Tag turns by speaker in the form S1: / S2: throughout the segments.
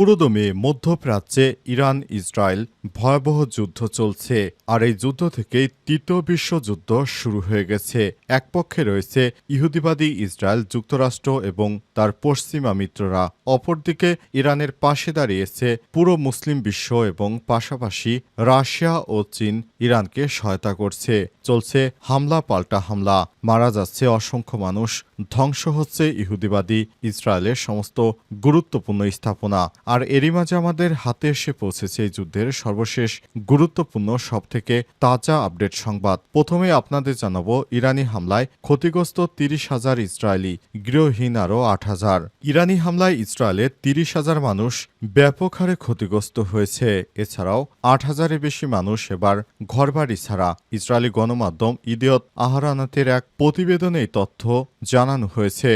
S1: পুরোদমে মধ্যপ্রাচ্যে Iran Israel ভয়াবহ যুদ্ধ চলছে, আর এই যুদ্ধ থেকেই তৃতীয় বিশ্বযুদ্ধ শুরু হয়ে গেছে। এক পক্ষে রয়েছে ইহুদিবাদী ইসরায়েল যুক্তরাষ্ট্র এবং তার পশ্চিমা মিত্ররা। অপরদিকে ইরানের পাশে দাঁড়িয়েছে পুরো মুসলিম বিশ্ব এবং পাশাপাশি রাশিয়া ও চীন ইরানকে সহায়তা করছে। চলছে হামলা, পাল্টা হামলা। মারা যাচ্ছে অসংখ্য মানুষ। ধ্বংস হচ্ছে ইহুদিবাদী ইসরায়েলের সমস্ত গুরুত্বপূর্ণ স্থাপনা। আর এরই মাঝে আমাদের হাতে এসে পৌঁছেছে এই যুদ্ধের সর্বশেষ গুরুত্বপূর্ণ, সবথেকে তাজা আপডেট সংবাদ। প্রথমে আপনাদের জানাব, ইরানি হামলায় ক্ষতিগ্রস্ত তিরিশ হাজার ইসরায়েলি, গৃহহীন আরও আট হাজার। ইরানি হামলায় ইসরায়েলের তিরিশ হাজার মানুষ ব্যাপক হারে ক্ষতিগ্রস্ত হয়েছে। এছাড়াও আট হাজারের বেশি মানুষ এবার ঘরবাড়ি ছাড়া। ইসরায়েলি গণমাধ্যম ইদিয়ত আহরানাতের এক প্রতিবেদনে তথ্য জানানো হয়েছে।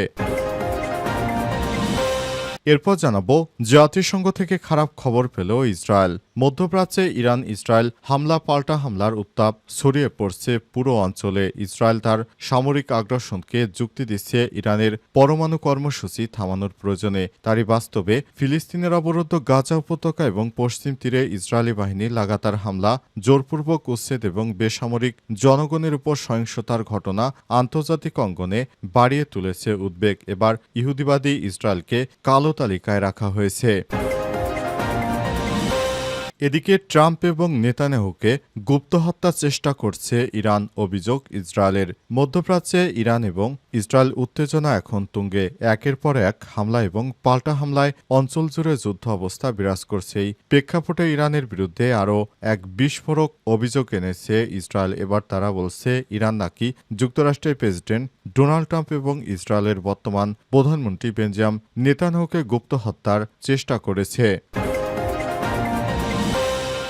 S1: এরপর জানাব জাতিসংঘ থেকে খারাপ খবর পেল ইসরায়েল। মধ্যপ্রাচ্যে ইরান ইসরায়েল হামলা, পাল্টা হামলার উত্তাপ ছড়িয়ে পড়ছে পুরো অঞ্চলে। ইসরায়েল তার সামরিক আগ্রাসনকে যুক্তি দিচ্ছে ইরানের পরমাণু কর্মসূচি থামানোর প্রয়োজনে। তারই বাস্তবে ফিলিস্তিনের অবরুদ্ধ গাজা উপত্যকা এবং পশ্চিম তীরে ইসরায়েলি বাহিনী লাগাতার হামলা, জোরপূর্বক উচ্ছেদ এবং বেসামরিক জনগণের উপর সহিংসতার ঘটনা আন্তর্জাতিক অঙ্গনে বাড়িয়ে তুলেছে উদ্বেগ। এবার ইহুদিবাদী ইসরায়েলকে কালো তালিকায় রাখা হয়েছে। এদিকে ট্রাম্প এবং নেতানেহুকে গুপ্ত হত্যার চেষ্টা করছে ইরান অভিযোগ ইসরায়েলের। মধ্যপ্রাচ্যে ইরান এবং ইসরায়েল উত্তেজনা এখন তুঙ্গে। একের পর এক হামলা এবং পাল্টা হামলায় অঞ্চল জুড়ে যুদ্ধ অবস্থা বিরাজ করছে। এই প্রেক্ষাপটে ইরানের বিরুদ্ধে আরও এক বিস্ফোরক অভিযোগ এনেছে ইসরায়েল। এবার তারা বলছে, ইরান নাকি যুক্তরাষ্ট্রের প্রেসিডেন্ট ডোনাল্ড ট্রাম্প এবং ইসরায়েলের বর্তমান প্রধানমন্ত্রী বেঞ্জাম নেতানহুকে গুপ্ত হত্যার চেষ্টা করেছে।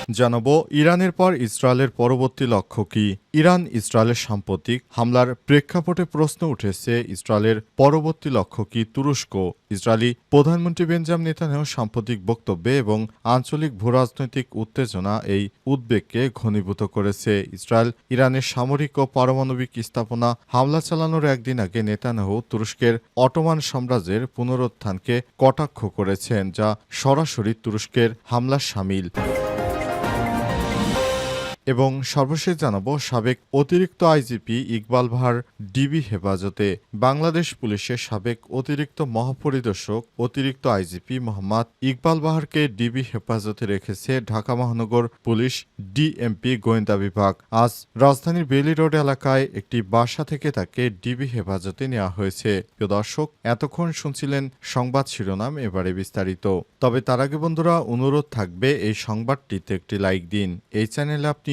S1: জানাব, ইরানের পর ইসরায়েলের পরবর্তী লক্ষ্য কি? ইরান ইসরায়েলের সাম্প্রতিক হামলার প্রেক্ষাপটে প্রশ্ন উঠেছে, ইসরায়েলের পরবর্তী লক্ষ্য কি তুরস্ক? ইসরায়েলি প্রধানমন্ত্রী বেঞ্জাম নেতানিয়াহু সাম্প্রতিক বক্তব্যে এবং আঞ্চলিক ভূরাজনৈতিক উত্তেজনা এই উদ্বেগকে ঘনীভূত করেছে। ইসরায়েল, ইরানের সামরিক ও পারমাণবিক স্থাপনা হামলা চালানোর একদিন আগে নেতানিয়াহু তুরস্কের অটোমান সাম্রাজ্যের পুনরুত্থানকে কটাক্ষ করেছেন, যা সরাসরি তুরস্কের হামলার সামিল। এবং সর্বশেষ জানাব সাবেক অতিরিক্ত আইজিপি ইকবাল ভার ডিবি হেফাজতে। বাংলাদেশ পুলিশের সাবেক অতিরিক্ত মহাপরিদর্শক, অতিরিক্ত আইজিপি মোহাম্মদ ইকবাল বাহারকে ডিবি হেফাজতে রেখেছে ঢাকা মহানগর পুলিশ ডিএমপি গোয়েন্দা বিভাগ। আজ রাজধানীর বেলি রোড এলাকায় একটি বাসা থেকে তাকে ডিবি হেফাজতে নেওয়া হয়েছে। প্রিয় দর্শক, এতক্ষণ শুনছিলেন সংবাদ শিরোনাম এবারে বিস্তারিত। তবে তার আগে বন্ধুরা, অনুরোধ থাকবে এই সংবাদটিতে একটি লাইক দিন। এই চ্যানেলে আপনি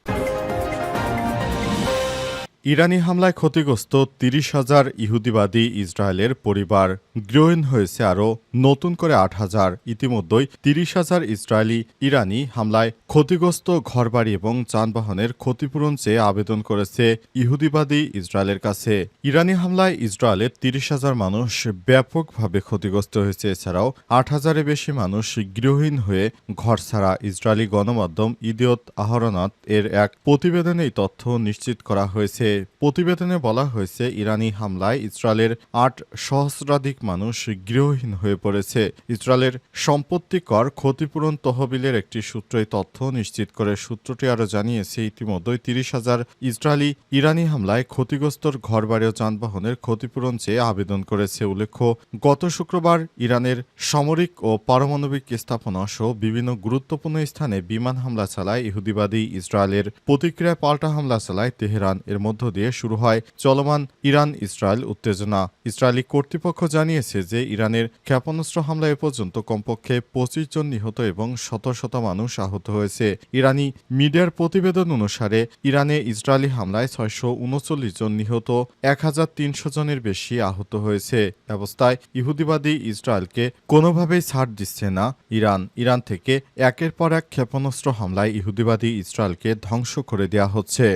S1: ইরানি হামলায় ক্ষতিগ্রস্ত তিরিশ হাজার ইহুদিবাদী ইসরায়েলের পরিবার। গৃহহীন হয়েছে আরও নতুন করে আট হাজার। ইতিমধ্যেই তিরিশ হাজার ইসরায়েলি ইরানি হামলায় ক্ষতিগ্রস্ত ঘরবাড়ি এবং যানবাহনের ক্ষতিপূরণ চেয়ে আবেদন করেছে ইহুদিবাদী ইসরায়েলের কাছে। ইরানি হামলায় ইসরায়েলের তিরিশ হাজার মানুষ ব্যাপকভাবে ক্ষতিগ্রস্ত হয়েছে। এছাড়াও আট হাজারের বেশি মানুষ গৃহহীন হয়ে ঘর ছাড়া ইসরায়েলি গণমাধ্যম ইদিয়ত আহরনাত এর এক প্রতিবেদনে এই তথ্য নিশ্চিত করা হয়েছে। প্রতিবেদনে বলা হয়েছে, ইরানি হামলায় ইসরায়েলের আট সহস্রাধিক মানুষ গৃহহীন হয়ে পড়েছে। ইসরায়েলের সম্পত্তি কর ক্ষতিপূরণ তহবিলের একটি সূত্র এই তথ্য নিশ্চিত করে সূত্রটি আরও জানিয়েছে, ইতিমধ্যেই তিরিশ হাজার ইসরায়েলি ইরানি হামলায় ক্ষতিগ্রস্তর ঘরবাড়ি ও যানবাহনের ক্ষতিপূরণ চেয়ে আবেদন করেছে। উল্লেখ্য, গত শুক্রবার ইরানের সামরিক ও পারমাণবিক স্থাপনা সহ বিভিন্ন গুরুত্বপূর্ণ স্থানে বিমান হামলা চালায় ইহুদিবাদী ইসরায়েলের প্রতিক্রিয়ায় পাল্টা হামলা চালায় তেহরান। এর মধ্যে মধ্য দিয়ে শুরু হয় চলমান ইরান ইসরায়েল উত্তেজনা। ইসরায়েলি কর্তৃপক্ষ জানিয়েছে যে ইরানের ক্ষেপণাস্ত্র হামলা এ পর্যন্ত কমপক্ষে পঁচিশ জন নিহত এবং শত শত মানুষ আহত হয়েছে। ইরানি মিডিয়ার প্রতিবেদন অনুসারে, ইরানে ইসরায়েলি হামলায় ছয়শো উনচল্লিশ জন নিহত, এক হাজার তিনশো জনের বেশি আহত হয়েছে। অবস্থায় ইহুদিবাদী ইসরায়েলকে কোনোভাবেই ছাড় দিচ্ছে না ইরান। ইরান থেকে একের পর এক ক্ষেপণাস্ত্র হামলায় ইহুদিবাদী ইসরায়েলকে ধ্বংস করে দেওয়া হচ্ছে।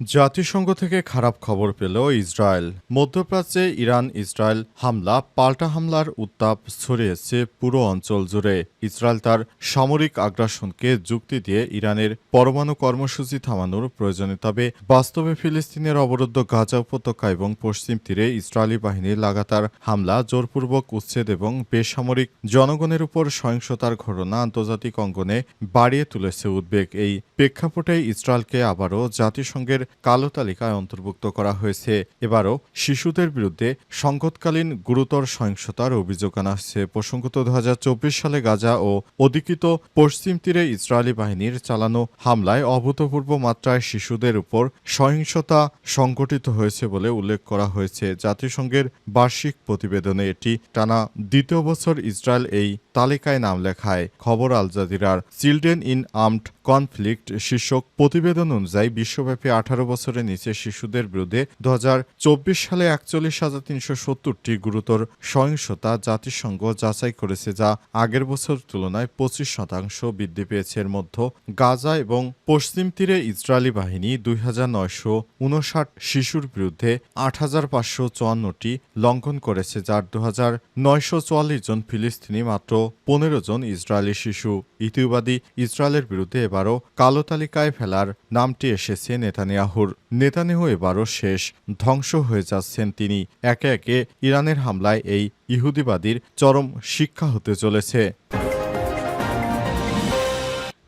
S1: জাতিসংঘ থেকে খারাপ খবর পেল ইসরায়েল। মধ্যপ্রাচ্যে ইরান ইসরায়েল হামলা, পাল্টা হামলার উত্তাপ ছড়িয়েছে পুরো অঞ্চল জুড়ে। ইসরায়েল তার সামরিক আগ্রাসনকে যুক্তি দিয়ে ইরানের পরমাণু কর্মসূচি থামানোর প্রয়োজনে তবে বাস্তবে ফিলিস্তিনের অবরুদ্ধ গাজা উপত্যকা এবং পশ্চিম তীরে ইসরায়েলি বাহিনীর লাগাতার হামলা, জোরপূর্বক উচ্ছেদ এবং বেসামরিক জনগণের উপর সহিংসতার ঘটনা আন্তর্জাতিক অঙ্গনে বাড়িয়ে তুলেছে উদ্বেগ। এই প্রেক্ষাপটে ইসরায়েলকে আবারও জাতিসংঘের কালো তালিকায় অন্তর্ভুক্ত করা হয়েছে। এবারও শিশুদের বিরুদ্ধে সংকটকালীন গুরুতর সহিংসতার অভিযোগ আনা হচ্ছে প্রসঙ্গত দু হাজার চব্বিশ সালে গাজা ও অধিকৃত পশ্চিম তীরে ইসরায়েলি বাহিনীর চালানো হামলায় অভূতপূর্ব মাত্রায় শিশুদের উপর সহিংসতা সংঘটিত হয়েছে বলে উল্লেখ করা হয়েছে। জাতিসংঘের বার্ষিক প্রতিবেদনে এটি টানা দ্বিতীয় বছর ইসরায়েল এই তালিকায় নাম লেখায়। খবর আল জাজিরার, চিলড্রেন ইন আর্মড কনফ্লিক্ট শীর্ষক প্রতিবেদন অনুযায়ী বিশ্বব্যাপী আঠারো বছরের নিচে শিশুদের বিরুদ্ধে দু হাজার চব্বিশ সালে একচল্লিশ হাজার তিনশো সত্তরটি গুরুতর সহিংসতা জাতিসংঘ যাচাই করেছে যা আগের বছর তুলনায় পঁচিশ শতাংশ বৃদ্ধি পেয়েছে। এর মধ্যে গাজা এবং পশ্চিম তীরে ইসরায়েলি বাহিনী দুই হাজার নয়শো উনষাট শিশুর বিরুদ্ধে আট হাজার পাঁচশো চুয়ান্নটি লঙ্ঘন করেছে, যার দু হাজার নয়শো চুয়াল্লিশ জন ফিলিস্তিনি মাত্র পনেরো জন ইসরায়েলি শিশু। ইতিবাদী ইসরায়েলের বিরুদ্ধে এবারও কালো তালিকায় ফেলার নামটি এসেছে নেতানিয়াহুর। নেতানিয়াহু এবারও শেষ, ধ্বংস হয়ে যাচ্ছেন তিনি। একে একে ইরানের হামলায় এই ইহুদিবাদীর চরম শিক্ষা হতে চলেছে।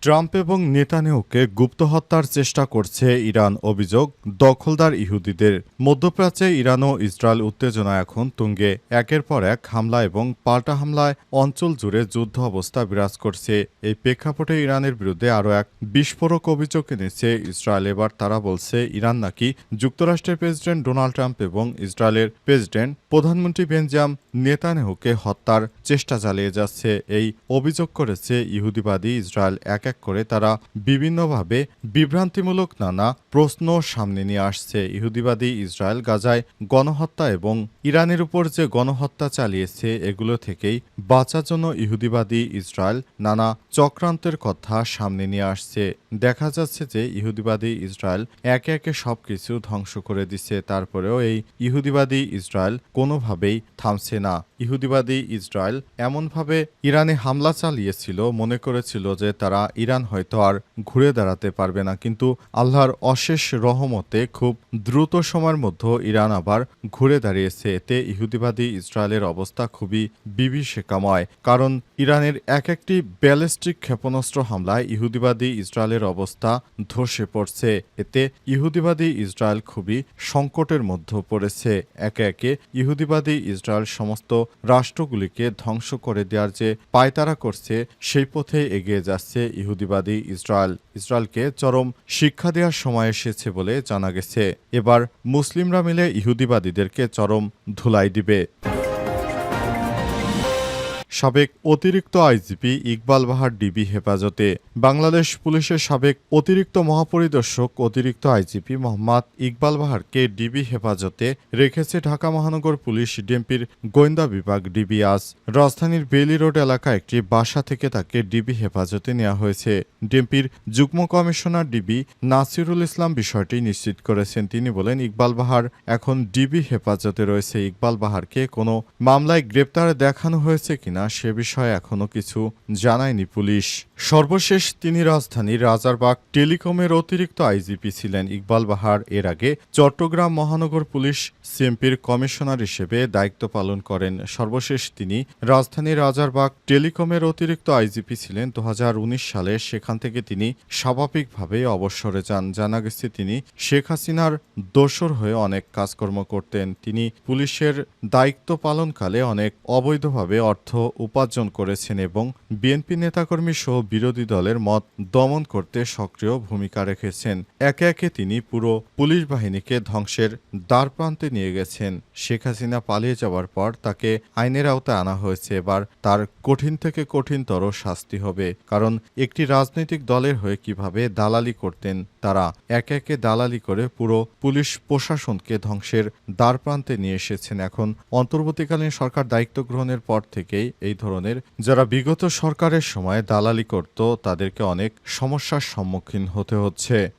S1: ট্রাম্প এবং নেতানিয়াহুকে গুপ্ত হত্যার চেষ্টা করছে ইরান অভিযোগ দখলদার ইহুদিদের। মধ্যপ্রাচ্যে ইরান ও ইসরায়েল উত্তেজনা এখন তুঙ্গে। একের পর এক হামলা এবং পাল্টা হামলায় অঞ্চল জুড়ে যুদ্ধ অবস্থা বিরাজ করছে। এই প্রেক্ষাপটে ইরানের বিরুদ্ধে আরও এক বিস্ফোরক অভিযোগ এনেছে ইসরায়েল। এবার তারা বলছে, ইরান নাকি যুক্তরাষ্ট্রের প্রেসিডেন্ট ডোনাল্ড ট্রাম্প এবং ইসরায়েলের প্রেসিডেন্ট প্রধানমন্ত্রী বেঞ্জাম নেতানিয়াহুকে হত্যার চেষ্টা চালিয়ে যাচ্ছে। এই অভিযোগ করেছে ইহুদিবাদী ইসরায়েল। এক এক করে তারা বিভিন্নভাবে বিভ্রান্তিমূলক নানা প্রশ্ন সামনে নিয়ে আসছে। ইহুদিবাদী ইসরায়েল গাজায় গণহত্যা এবং ইরানের উপর যে গণহত্যা চালিয়েছে, এগুলো থেকেই বাঁচার জন্য ইহুদিবাদী ইসরায়েল নানা চক্রান্তের কথা সামনে নিয়ে আসছে। দেখা যাচ্ছে যে ইহুদিবাদী ইসরায়েল একে একে সবকিছু ধ্বংস করে দিচ্ছে। তারপরেও এই ইহুদিবাদী ইসরায়েল কোনোভাবেই থামছে না। ইহুদিবাদী ইসরায়েল এমনভাবে ইরানে হামলা চালিয়েছিল, মনে করেছিল যে তারা ইরান হয়তো আর ঘুরে দাঁড়াতে পারবে না। কিন্তু আল্লাহর অশেষ রহমতে খুব দ্রুত সময়ের মধ্যে ইরান আবার ঘুরে দাঁড়িয়েছে। এতে ইহুদিবাদী ইসরায়েলের অবস্থা খুবই বিভীষিকাময়। কারণ ইরানের এক একটি ব্যালিস্টিক ক্ষেপণাস্ত্র হামলায় ইহুদিবাদী ইসরায়েলের অবস্থা ধসে পড়ছে। এতে ইহুদিবাদী ইসরায়েল খুবই সংকটের মধ্যে পড়েছে। একে একে ইহুদিবাদী ইসরায়েল সমস্ত রাষ্ট্রগুলিকে ধ্বংস করে দেওয়ার যে পায়তারা করছে, সেই পথে এগিয়ে যাচ্ছে ইহুদিবাদী ইসরায়েল, ইসরায়েলকে চরম শিক্ষা দেওয়ার সময় এসেছে বলে জানা গেছে। এবার মুসলিমরা মিলে ইহুদিবাদীদেরকে চরম ধুলাই দিবে। সাবেক অতিরিক্ত আইজিপি ইকবাল বাহার ডিবি হেফাজতে। বাংলাদেশ পুলিশের সাবেক অতিরিক্ত মহাপরিদর্শক অতিরিক্ত আইজিপি মোহাম্মদ ইকবাল বাহারকে ডিবি হেফাজতে রেখেছে ঢাকা মহানগর পুলিশ ডিএমপির গোয়েন্দা বিভাগ ডিবি। আজ রাজধানীর বেইলি রোড এলাকা একটি বাসা থেকে তাকে ডিবি হেফাজতে নেওয়া হয়েছে। ডিএমপির যুগ্ম কমিশনার ডিবি নাসিরুল ইসলাম বিষয়টি নিশ্চিত করেছেন। তিনি বলেন, ইকবাল বাহার এখন ডিবি হেফাজতে রয়েছে। ইকবাল বাহারকে কোনো মামলায় গ্রেপ্তার দেখানো হয়েছে কিনা সে বিষয়ে এখনও কিছু জানায়নি পুলিশ। সর্বশেষ তিনি রাজধানীর রাজারবাগ টেলিকমের অতিরিক্ত আইজিপি ছিলেন ইকবাল বাহার। এর আগে চট্টগ্রাম মহানগর পুলিশ সিএমপির কমিশনার হিসেবে দায়িত্ব পালন করেন। সর্বশেষ তিনি রাজধানীর রাজারবাগ টেলিকমের অতিরিক্ত আইজিপি ছিলেন। দু হাজার উনিশ সালে সেখান থেকে তিনি স্বাভাবিকভাবে অবসরে যান। জানা গেছে তিনি শেখ হাসিনার দোসর হয়ে অনেক কাজকর্ম করতেন। তিনি পুলিশের দায়িত্ব পালনকালে অনেক অবৈধভাবে অর্থ উপার্জন করেছেন এবং বিএনপি নেতাকর্মী সহ বিরোধী দলের মত দমন করতে সক্রিয় ভূমিকা রেখেছেন। একে একে তিনি পুরো পুলিশ বাহিনীকে ধ্বংসের দ্বারপ্রান্তে নিয়ে গেছেন। শেখ হাসিনা পালিয়ে যাওয়ার পর তাকে আইনের আওতায় আনা হয়েছে। এবার তার কঠিন থেকে কঠিনতর শাস্তি হবে। কারণ একটি রাজনৈতিক দলের হয়ে কীভাবে দালালি করতেন তারা, একে একে দালালি করে পুরো পুলিশ প্রশাসনকে ধ্বংসের দ্বারপ্রান্তে নিয়ে এসেছেন। এখন অন্তর্বর্তীকালীন সরকার দায়িত্ব গ্রহণের পর থেকেই এই ধরনের, যারা বিগত সরকারের সময় দালালি করত তাদেরকে অনেক সমস্যার সম্মুখীন হতে হচ্ছে।